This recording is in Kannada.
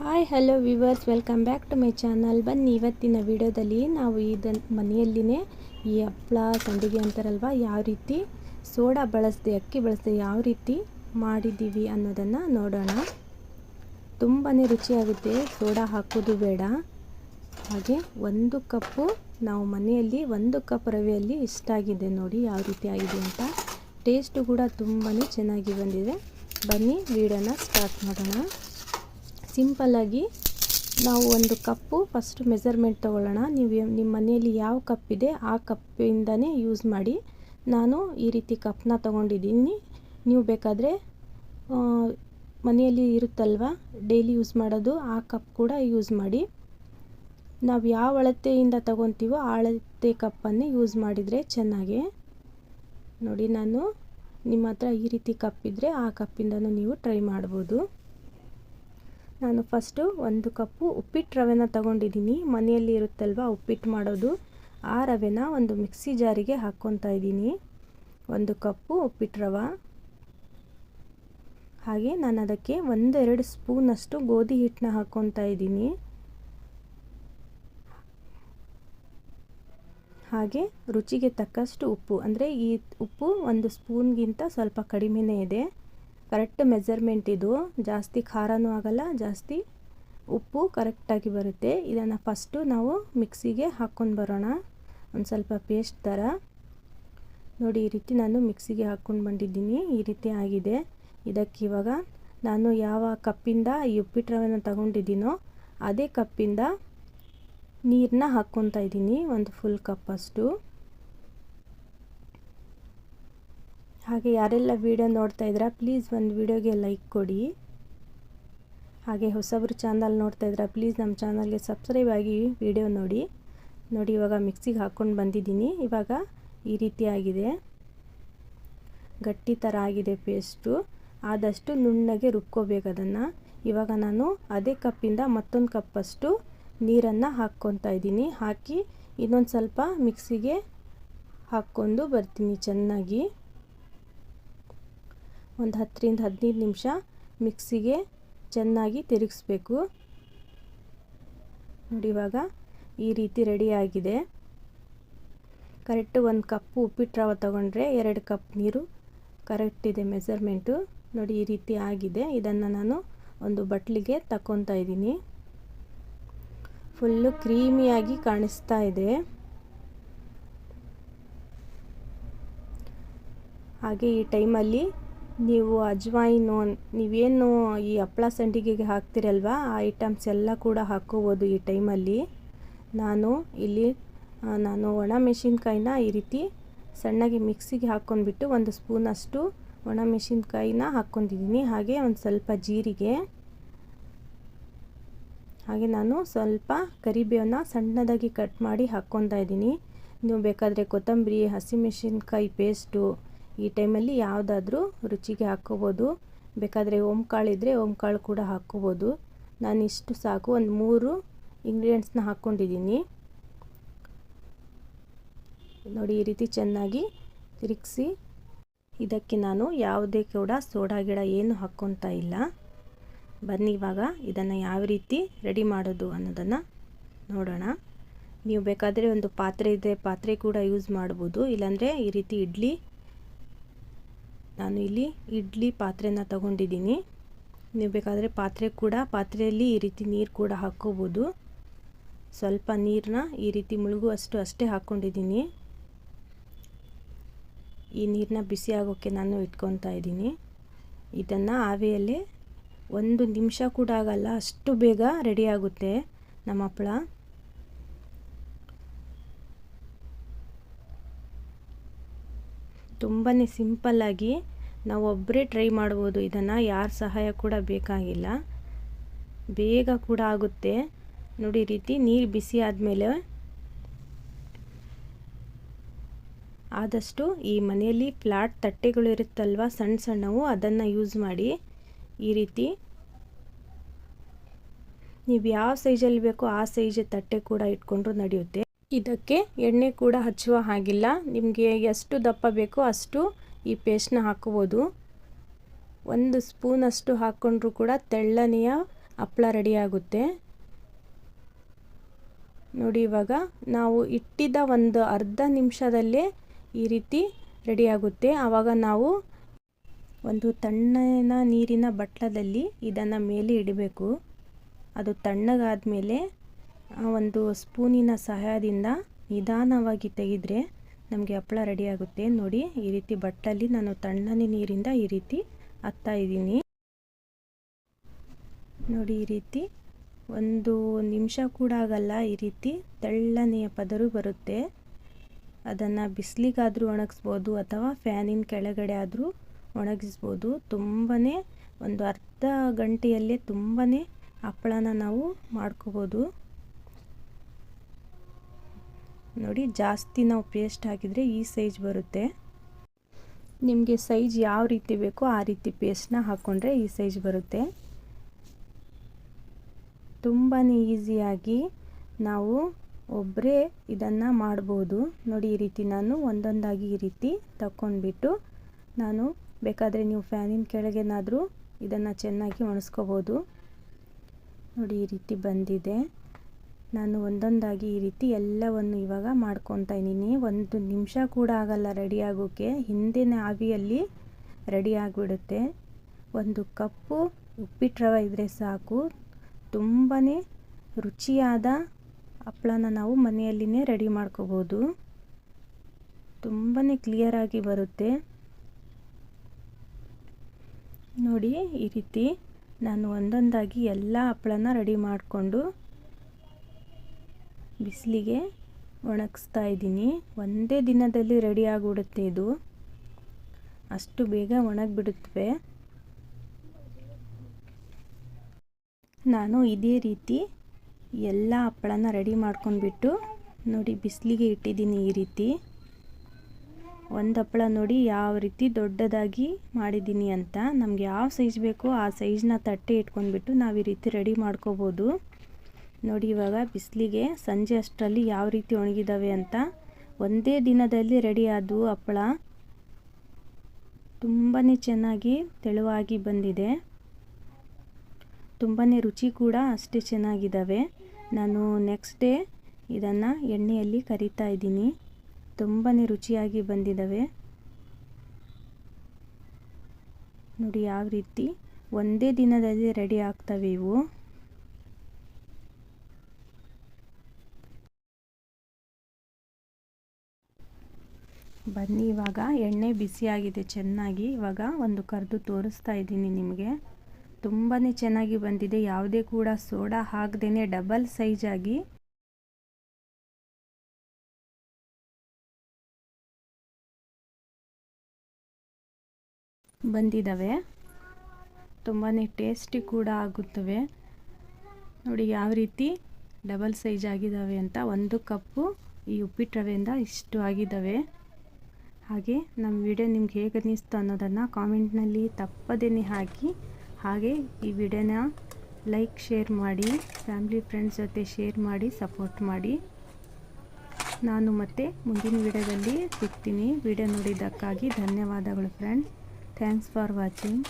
Hi hello viewers welcome back to my channel ಬನ್ನಿ, ಇವತ್ತಿನ ವಿಡಿಯೋದಲ್ಲಿ ನಾವು ಇದನ್ನು ಮನೆಯಲ್ಲಿನೇ ಈ ಹಪ್ಪಳ ಸಂಡಿಗೆ ಅಂತಾರಲ್ವ, ಯಾವ ರೀತಿ ಸೋಡಾ ಬಳಸದೆ, ಅಕ್ಕಿ ಬಳಸದೆ ಯಾವ ರೀತಿ ಮಾಡಿದ್ದೀವಿ ಅನ್ನೋದನ್ನು ನೋಡೋಣ. ತುಂಬಾ ರುಚಿಯಾಗುತ್ತೆ. ಸೋಡಾ ಹಾಕೋದು ಬೇಡ. ಹಾಗೆ ಒಂದು ಕಪ್ಪು ನಾವು ಮನೆಯಲ್ಲಿ ಒಂದು ಕಪ್ ರವೆಯಲ್ಲಿ ಇಷ್ಟಾಗಿದೆ ನೋಡಿ ಯಾವ ರೀತಿ ಆಗಿದೆ ಅಂತ. ಟೇಸ್ಟು ಕೂಡ ತುಂಬಾ ಚೆನ್ನಾಗಿ ಬಂದಿದೆ. ಬನ್ನಿ, ವಿಡಿಯೋನ ಸ್ಟಾರ್ಟ್ ಮಾಡೋಣ. ಸಿಂಪಲ್ಲಾಗಿ ನಾವು ಒಂದು ಕಪ್ಪು ಫಸ್ಟ್ ಮೆಸರ್ಮೆಂಟ್ ತೊಗೊಳ್ಳೋಣ. ನೀವು ನಿಮ್ಮ ಮನೆಯಲ್ಲಿ ಯಾವ ಕಪ್ ಇದೆ ಆ ಕಪ್ಪಿಂದನೇ ಯೂಸ್ ಮಾಡಿ. ನಾನು ಈ ರೀತಿ ಕಪ್ನ ತೊಗೊಂಡಿದ್ದೀನಿ. ನೀವು ಬೇಕಾದರೆ ಮನೆಯಲ್ಲಿ ಇರುತ್ತಲ್ವ ಡೈಲಿ ಯೂಸ್ ಮಾಡೋದು, ಆ ಕಪ್ ಕೂಡ ಯೂಸ್ ಮಾಡಿ. ನಾವು ಯಾವ ಅಳತೆಯಿಂದ ತಗೊತೀವೋ ಆ ಅಳತೆ ಕಪ್ಪನ್ನೇ ಯೂಸ್ ಮಾಡಿದರೆ ಚೆನ್ನಾಗಿ. ನೋಡಿ, ನಾನು ನಿಮ್ಮ ಹತ್ರ ಈ ರೀತಿ ಕಪ್ಪಿದ್ರೆ ಆ ಕಪ್ಪಿಂದನೂ ನೀವು ಟ್ರೈ ಮಾಡ್ಬೋದು. ನಾನು ಫಸ್ಟು ಒಂದು ಕಪ್ಪು ಉಪ್ಪಿಟ್ಟು ರವೆನ ತಗೊಂಡಿದ್ದೀನಿ. ಮನೆಯಲ್ಲಿ ಇರುತ್ತಲ್ವ ಉಪ್ಪಿಟ್ಟು ಮಾಡೋದು. ಆ ರವೆನ ಒಂದು ಮಿಕ್ಸಿ ಜಾರಿಗೆ ಹಾಕ್ಕೊತಾ ಇದ್ದೀನಿ. ಒಂದು ಕಪ್ಪು ಉಪ್ಪಿಟ್ಟು ರವೆ. ಹಾಗೆ ನಾನು ಅದಕ್ಕೆ ಒಂದೆರಡು ಸ್ಪೂನಷ್ಟು ಗೋಧಿ ಹಿಟ್ಟನ್ನ ಹಾಕ್ಕೊತಾ ಇದ್ದೀನಿ. ಹಾಗೆ ರುಚಿಗೆ ತಕ್ಕಷ್ಟು ಉಪ್ಪು. ಅಂದರೆ ಈ ಉಪ್ಪು ಒಂದು ಸ್ಪೂನ್ಗಿಂತ ಸ್ವಲ್ಪ ಕಡಿಮೆನೇ ಇದೆ. ಕರೆಕ್ಟ್ ಮೆಜರ್ಮೆಂಟ್ ಇದು. ಜಾಸ್ತಿ ಖಾರನೂ ಆಗಲ್ಲ, ಜಾಸ್ತಿ ಉಪ್ಪು ಕರೆಕ್ಟಾಗಿ ಬರುತ್ತೆ. ಇದನ್ನು ಫಸ್ಟು ನಾವು ಮಿಕ್ಸಿಗೆ ಹಾಕ್ಕೊಂಡು ಬರೋಣ. ಒಂದು ಸ್ವಲ್ಪ ಪೇಸ್ಟ್ ಥರ ನೋಡಿ, ಈ ರೀತಿ ನಾನು ಮಿಕ್ಸಿಗೆ ಹಾಕ್ಕೊಂಡು ಬಂದಿದ್ದೀನಿ. ಈ ರೀತಿ ಆಗಿದೆ. ಇದಕ್ಕೆ ಇವಾಗ ನಾನು ಯಾವ ಕಪ್ಪಿಂದ ಈ ಉಪ್ಪಿಟ್ಟು ತಗೊಂಡಿದ್ದೀನೋ ಅದೇ ಕಪ್ಪಿಂದ ನೀರನ್ನ ಹಾಕ್ಕೊತಾ ಇದ್ದೀನಿ. ಒಂದು ಫುಲ್ ಕಪ್ಪಷ್ಟು ಹಾಗೆ ಯಾರೆಲ್ಲ ವಿಡಿಯೋ ನೋಡ್ತಾ ಇದ್ದೀರಾ ಪ್ಲೀಸ್ ಒಂದು ವೀಡಿಯೋಗೆ ಲೈಕ್ ಕೊಡಿ. ಹಾಗೆ ಹೊಸಬ್ರು ಚಾನಲ್ ನೋಡ್ತಾ ಇದ್ದೀರಾ ಪ್ಲೀಸ್ ನಮ್ಮ ಚಾನಲ್ಗೆ ಸಬ್ಸ್ಕ್ರೈಬ್ ಆಗಿ ವಿಡಿಯೋ ನೋಡಿ. ನೋಡಿ, ಇವಾಗ ಮಿಕ್ಸಿಗೆ ಹಾಕ್ಕೊಂಡು ಬಂದಿದ್ದೀನಿ. ಇವಾಗ ಈ ರೀತಿ ಆಗಿದೆ. ಗಟ್ಟಿ ಥರ ಆಗಿದೆ ಪೇಸ್ಟು ಆದಷ್ಟು ನುಣ್ಣಗೆ ರುಬ್ಕೋಬೇಕು ಅದನ್ನು. ಇವಾಗ ನಾನು ಅದೇ ಕಪ್ಪಿಂದ ಮತ್ತೊಂದು ಕಪ್ಪಷ್ಟು ನೀರನ್ನು ಹಾಕ್ಕೊತಾ ಇದ್ದೀನಿ. ಹಾಕಿ ಇನ್ನೊಂದು ಸ್ವಲ್ಪ ಮಿಕ್ಸಿಗೆ ಹಾಕ್ಕೊಂಡು ಬರ್ತೀನಿ ಚೆನ್ನಾಗಿ. ಒಂದು ಹತ್ತರಿಂದ ಹದಿನೈದು ನಿಮಿಷ ಮಿಕ್ಸಿಗೆ ಚೆನ್ನಾಗಿ ತಿರುಗಿಸ್ಬೇಕು. ನೋಡಿ ಇವಾಗ ಈ ರೀತಿ ರೆಡಿಯಾಗಿದೆ ಕರೆಕ್ಟ್ ಒಂದು ಕಪ್ ಉಪ್ಪಿಟ್ಟು ರವೆ ತೊಗೊಂಡ್ರೆ ಎರಡು ಕಪ್ ನೀರು. ಕರೆಕ್ಟ್ ಇದೆ ಮೆಸರ್ಮೆಂಟು ನೋಡಿ ಈ ರೀತಿ ಆಗಿದೆ. ಇದನ್ನು ನಾನು ಒಂದು ಬಟ್ಲಿಗೆ ತಗೊತಾ ಇದ್ದೀನಿ. ಫುಲ್ಲು ಕ್ರೀಮಿಯಾಗಿ ಕಾಣಿಸ್ತಾ ಇದೆ. ಹಾಗೆ ಈ ಟೈಮಲ್ಲಿ ನೀವು ಅಜ್ವಾಯಿನು, ನೀವೇನು ಈ ಹಪ್ಪಳ ಸಂಡಿಗೆಗೆ ಹಾಕ್ತಿರಲ್ವ? ಆ ಐಟಮ್ಸ್ ಎಲ್ಲ ಕೂಡ ಹಾಕ್ಕೋಬೋದು ಈ ಟೈಮಲ್ಲಿ. ನಾನು ಇಲ್ಲಿ ನಾನು ಒಣ ಮೆಣಸಿನ್ಕಾಯಿನ ಈ ರೀತಿ ಸಣ್ಣಗೆ ಮಿಕ್ಸಿಗೆ ಹಾಕ್ಕೊಂಡ್ಬಿಟ್ಟು ಒಂದು ಸ್ಪೂನಷ್ಟು ಒಣ ಮೆಣಸಿನ್ಕಾಯಿನ ಹಾಕ್ಕೊಂಡಿದ್ದೀನಿ. ಹಾಗೆ ಒಂದು ಸ್ವಲ್ಪ ಜೀರಿಗೆ, ಹಾಗೆ ನಾನು ಸ್ವಲ್ಪ ಕರಿಬೇವನ್ನ ಸಣ್ಣದಾಗಿ ಕಟ್ ಮಾಡಿ ಹಾಕ್ಕೊತಾ ಇದ್ದೀನಿ. ನೀವು ಬೇಕಾದರೆ ಕೊತ್ತಂಬರಿ ಹಸಿಮೆಣಸಿನ್ಕಾಯಿ ಪೇಸ್ಟು ಈ ಟೈಮಲ್ಲಿ ಯಾವುದಾದ್ರೂ ರುಚಿಗೆ ಹಾಕ್ಕೋಬೋದು. ಬೇಕಾದರೆ ಓಂಕಾಳು ಇದ್ದರೆ ಓಂಕಾಳು ಕೂಡ ಹಾಕ್ಕೋಬೋದು. ನಾನು ಇಷ್ಟು ಸಾಕು. ಒಂದು ಮೂರು ಇಂಗ್ರೀಡಿಯೆಂಟ್ಸ್ನ ಹಾಕ್ಕೊಂಡಿದ್ದೀನಿ ನೋಡಿ, ಈ ರೀತಿ ಚೆನ್ನಾಗಿ ತಿರುಗಿಸಿ. ಇದಕ್ಕೆ ನಾನು ಯಾವುದೇ ಕೂಡ ಸೋಡಾ ಗಿಡ ಏನು ಹಾಕ್ಕೊತಾ ಇಲ್ಲ. ಬನ್ನಿ, ಇವಾಗ ಇದನ್ನು ಯಾವ ರೀತಿ ರೆಡಿ ಮಾಡೋದು ಅನ್ನೋದನ್ನು ನೋಡೋಣ. ನೀವು ಬೇಕಾದರೆ ಒಂದು ಪಾತ್ರೆ ಇದೆ ಪಾತ್ರೆ ಕೂಡ ಯೂಸ್ ಮಾಡ್ಬೋದು. ಇಲ್ಲಾಂದರೆ ಈ ರೀತಿ ಇಡ್ಲಿ ನಾನು ಇಲ್ಲಿ ಇಡ್ಲಿ ಪಾತ್ರೆನ ತಗೊಂಡಿದ್ದೀನಿ. ನೀವು ಬೇಕಾದರೆ ಪಾತ್ರೆ ಕೂಡ, ಪಾತ್ರೆಯಲ್ಲಿ ಈ ರೀತಿ ನೀರು ಕೂಡ ಹಾಕ್ಕೋಬೋದು ಸ್ವಲ್ಪ ನೀರನ್ನ ಈ ರೀತಿ ಮುಳುಗುವಷ್ಟು ಅಷ್ಟೇ ಹಾಕ್ಕೊಂಡಿದ್ದೀನಿ ಈ ನೀರನ್ನ ಬಿಸಿ ಆಗೋಕ್ಕೆ ನಾನು ಇಟ್ಕೊತಾ ಇದ್ದೀನಿ. ಇದನ್ನು ಆವಿಯಲ್ಲೇ ಒಂದು ನಿಮಿಷ ಕೂಡ ಆಗಲ್ಲ, ಅಷ್ಟು ಬೇಗ ರೆಡಿ ಆಗುತ್ತೆ ನಮ್ಮ ಹಪ್ಪಳ. ತುಂಬಾ ಸಿಂಪಲ್ಲಾಗಿ ನಾವು ಒಬ್ಬರೇ ಟ್ರೈ ಮಾಡ್ಬೋದು. ಇದನ್ನು ಯಾರ ಸಹಾಯ ಕೂಡ ಬೇಕಾಗಿಲ್ಲ. ಬೇಗ ಕೂಡ ಆಗುತ್ತೆ. ನೋಡಿ, ರೀತಿ ನೀರು ಬಿಸಿ ಆದಮೇಲೆ ಆದಷ್ಟು ಈ ಮನೆಯಲ್ಲಿ ಫ್ಲಾಟ್ ತಟ್ಟೆಗಳು ಇರುತ್ತಲ್ವ ಸಣ್ಣ ಸಣ್ಣವು, ಅದನ್ನು ಯೂಸ್ ಮಾಡಿ ಈ ರೀತಿ ನೀವು ಯಾವ ಸೈಜಲ್ಲಿ ಬೇಕೋ ಆ ಸೈಜ್ ತಟ್ಟೆ ಕೂಡ ಇಟ್ಕೊಂಡ್ರು ನಡೆಯುತ್ತೆ. ಇದಕ್ಕೆ ಎಣ್ಣೆ ಕೂಡ ಹಚ್ಚುವ ಹಾಗಿಲ್ಲ. ನಿಮಗೆ ಎಷ್ಟು ದಪ್ಪ ಬೇಕೋ ಅಷ್ಟು ಈ ಪೇಸ್ಟ್ನ ಹಾಕ್ಬೋದು. ಒಂದು ಸ್ಪೂನಷ್ಟು ಹಾಕ್ಕೊಂಡ್ರೂ ಕೂಡ ತೆಳ್ಳನೆಯ ಹಪ್ಪಳ ರೆಡಿ ಆಗುತ್ತೆ. ನೋಡಿ ಇವಾಗ ನಾವು ಇಟ್ಟಿದ್ದ ಒಂದು ಅರ್ಧ ನಿಮಿಷದಲ್ಲೇ ಈ ರೀತಿ ರೆಡಿಯಾಗುತ್ತೆ ಆವಾಗ ನಾವು ಒಂದು ತಣ್ಣನ ನೀರಿನ ಬಟ್ಲದಲ್ಲಿ ಇದನ್ನು ಮೇಲೆ ಇಡಬೇಕು. ಅದು ತಣ್ಣಗಾದಮೇಲೆ ಒಂದು ಸ್ಪೂನಿನ ಸಹಾಯದಿಂದ ನಿಧಾನವಾಗಿ ತೆಗೆದ್ರೆ ನಮಗೆ ಹಪ್ಪಳ ರೆಡಿಯಾಗುತ್ತೆ ನೋಡಿ, ಈ ರೀತಿ ಬಟ್ಟಲ್ಲಿ ನಾನು ತಣ್ಣನೆ ನೀರಿಂದ ಈ ರೀತಿ ಹತ್ತಾ ಇದ್ದೀನಿ. ನೋಡಿ, ಈ ರೀತಿ ಒಂದು ನಿಮಿಷ ಕೂಡ ಆಗಲ್ಲ, ಈ ರೀತಿ ತೆಳ್ಳನೆಯ ಪದರು ಬರುತ್ತೆ. ಅದನ್ನು ಬಿಸಿಲಿಗಾದರೂ ಒಣಗಿಸ್ಬೋದು ಅಥವಾ ಫ್ಯಾನಿನ ಕೆಳಗಡೆ ಆದರೂ ಒಣಗಿಸ್ಬೋದು. ತುಂಬಾ ಒಂದು ಅರ್ಧ ಗಂಟೆಯಲ್ಲೇ ತುಂಬಾ ಹಪ್ಪಳನ ನಾವು ಮಾಡ್ಕೋಬೋದು. ನೋಡಿ, ಜಾಸ್ತಿ ನಾವು ಪೇಸ್ಟ್ ಹಾಕಿದರೆ ಈ ಸೈಜ್ ಬರುತ್ತೆ. ನಿಮಗೆ ಸೈಜ್ ಯಾವ ರೀತಿ ಬೇಕೋ ಆ ರೀತಿ ಪೇಸ್ಟ್ನ ಹಾಕ್ಕೊಂಡ್ರೆ ಈ ಸೈಜ್ ಬರುತ್ತೆ. ತುಂಬಾ ಈಸಿಯಾಗಿ ನಾವು ಒಬ್ಬರೇ ಇದನ್ನು ಮಾಡ್ಬೋದು. ನೋಡಿ, ಈ ರೀತಿ ನಾನು ಒಂದೊಂದಾಗಿ ಈ ರೀತಿ ತಗೊಂಡ್ಬಿಟ್ಟು ನಾನು ಬೇಕಾದರೆ ನೀವು ಫ್ಯಾನಿನ ಕೆಳಗೇನಾದರೂ ಇದನ್ನು ಚೆನ್ನಾಗಿ ಒಣಸ್ಕೋಬೋದು. ನೋಡಿ, ಈ ರೀತಿ ಬಂದಿದೆ. ನಾನು ಒಂದೊಂದಾಗಿ ಈ ರೀತಿ ಎಲ್ಲವನ್ನು ಇವಾಗ ಮಾಡ್ಕೊತಾ ಇದ್ದೀನಿ. ಒಂದು ನಿಮಿಷ ಕೂಡ ಆಗಲ್ಲ ರೆಡಿ ಆಗೋಕ್ಕೆ ಹಿಂದಿನ ಆವಿಯಲ್ಲಿ ರೆಡಿ ಆಗಿಬಿಡುತ್ತೆ. ಒಂದು ಕಪ್ಪು ಉಪ್ಪಿಟ್ಟು ರವೆ ಇದ್ದರೆ ಸಾಕು. ತುಂಬಾ ರುಚಿಯಾದ ಹಪ್ಪಳನ ನಾವು ಮನೆಯಲ್ಲಿನೇ ರೆಡಿ ಮಾಡ್ಕೋಬೋದು. ತುಂಬಾ ಕ್ಲಿಯರಾಗಿ ಬರುತ್ತೆ. ನೋಡಿ, ಈ ರೀತಿ ನಾನು ಒಂದೊಂದಾಗಿ ಎಲ್ಲ ಹಪ್ಪಳನ ರೆಡಿ ಮಾಡಿಕೊಂಡು ಬಿಸಿಲಿಗೆ ಒಣಗಿಸ್ತಾ ಇದ್ದೀನಿ. ಒಂದೇ ದಿನದಲ್ಲಿ ರೆಡಿ ಆಗಿಬಿಡುತ್ತೆ ಇದು. ಅಷ್ಟು ಬೇಗ ಒಣಗಿಬಿಡುತ್ತವೆ. ನಾನು ಇದೇ ರೀತಿ ಎಲ್ಲ ಹಪ್ಪಳನ ರೆಡಿ ಮಾಡ್ಕೊಂಡ್ಬಿಟ್ಟು ನೋಡಿ ಬಿಸಿಲಿಗೆ ಇಟ್ಟಿದ್ದೀನಿ ಈ ರೀತಿ. ಒಂದು ಹಪ್ಪಳ ನೋಡಿ ಯಾವ ರೀತಿ ದೊಡ್ಡದಾಗಿ ಮಾಡಿದ್ದೀನಿ ಅಂತ. ನಮ್ಗೆ ಯಾವ ಸೈಜ್ ಬೇಕೋ ಆ ಸೈಜ್ನ ತಟ್ಟೆ ಇಟ್ಕೊಂಡ್ಬಿಟ್ಟು ನಾವು ಈ ರೀತಿ ರೆಡಿ ಮಾಡ್ಕೋಬೋದು. ನೋಡಿ ಇವಾಗ ಬಿಸಿಲಿಗೆ ಸಂಜೆ ಅಷ್ಟರಲ್ಲಿ ಯಾವ ರೀತಿ ಒಣಗಿದ್ದಾವೆ ಅಂತ ಒಂದೇ ದಿನದಲ್ಲಿ ರೆಡಿ ಆದವು ಹಪ್ಪಳ ತುಂಬಾ ಚೆನ್ನಾಗಿ ತೆಳುವಾಗಿ ಬಂದಿದೆ. ತುಂಬಾ ರುಚಿ ಕೂಡ ಅಷ್ಟೇ ಚೆನ್ನಾಗಿದ್ದಾವೆ ನಾನು ನೆಕ್ಸ್ಟ್ ಡೇ ಇದನ್ನು ಎಣ್ಣೆಯಲ್ಲಿ ಕರಿತಾ ಇದ್ದೀನಿ. ತುಂಬಾ ರುಚಿಯಾಗಿ ಬಂದಿದ್ದಾವೆ ನೋಡಿ ಯಾವ ರೀತಿ ಒಂದೇ ದಿನದಲ್ಲಿ ರೆಡಿ ಆಗ್ತವೆ ಇವು. ಬನ್ನಿ, ಇವಾಗ ಎಣ್ಣೆ ಬಿಸಿಯಾಗಿದೆ, ಚೆನ್ನಾಗಿ. ಇವಾಗ ಒಂದು ಕರೆದು ತೋರಿಸ್ತಾ ಇದ್ದೀನಿ ನಿಮಗೆ. ತುಂಬಾ ಚೆನ್ನಾಗಿ ಬಂದಿದೆ. ಯಾವುದೇ ಕೂಡ ಸೋಡಾ ಹಾಕ್ದೇ ಡಬಲ್ ಸೈಜಾಗಿ ಬಂದಿದ್ದಾವೆ ತುಂಬಾ ಟೇಸ್ಟಿ ಕೂಡ ಆಗುತ್ತವೆ. ನೋಡಿ, ಯಾವ ರೀತಿ ಡಬಲ್ ಸೈಜ್ ಆಗಿದ್ದಾವೆ ಅಂತ. ಒಂದು ಕಪ್ಪು ಈ ಉಪ್ಪಿಟ್ಟು ರವೆಯಿಂದ ಇಷ್ಟು ಆಗಿದ್ದಾವೆ ಹಾಗೆ ನಮ್ಮ ವಿಡಿಯೋ ನಿಮ್ಗೆ ಹೇಗೆ ಅನ್ನಿಸ್ತು ಅನ್ನೋದನ್ನು ಕಾಮೆಂಟ್ನಲ್ಲಿ ತಪ್ಪದೇ ಹಾಕಿ. ಹಾಗೆ ಈ ವಿಡಿಯೋನ ಲೈಕ್, ಶೇರ್ ಮಾಡಿ, ಫ್ಯಾಮಿಲಿ ಫ್ರೆಂಡ್ಸ್ ಜೊತೆ ಶೇರ್ ಮಾಡಿ, ಸಪೋರ್ಟ್ ಮಾಡಿ. ನಾನು ಮತ್ತೆ ಮುಂದಿನ ವಿಡಿಯೋದಲ್ಲಿ ಸಿಗ್ತೀನಿ. ವಿಡಿಯೋ ನೋಡಿದ್ದಕ್ಕಾಗಿ ಧನ್ಯವಾದಗಳು ಫ್ರೆಂಡ್ಸ್. Thanks for watching.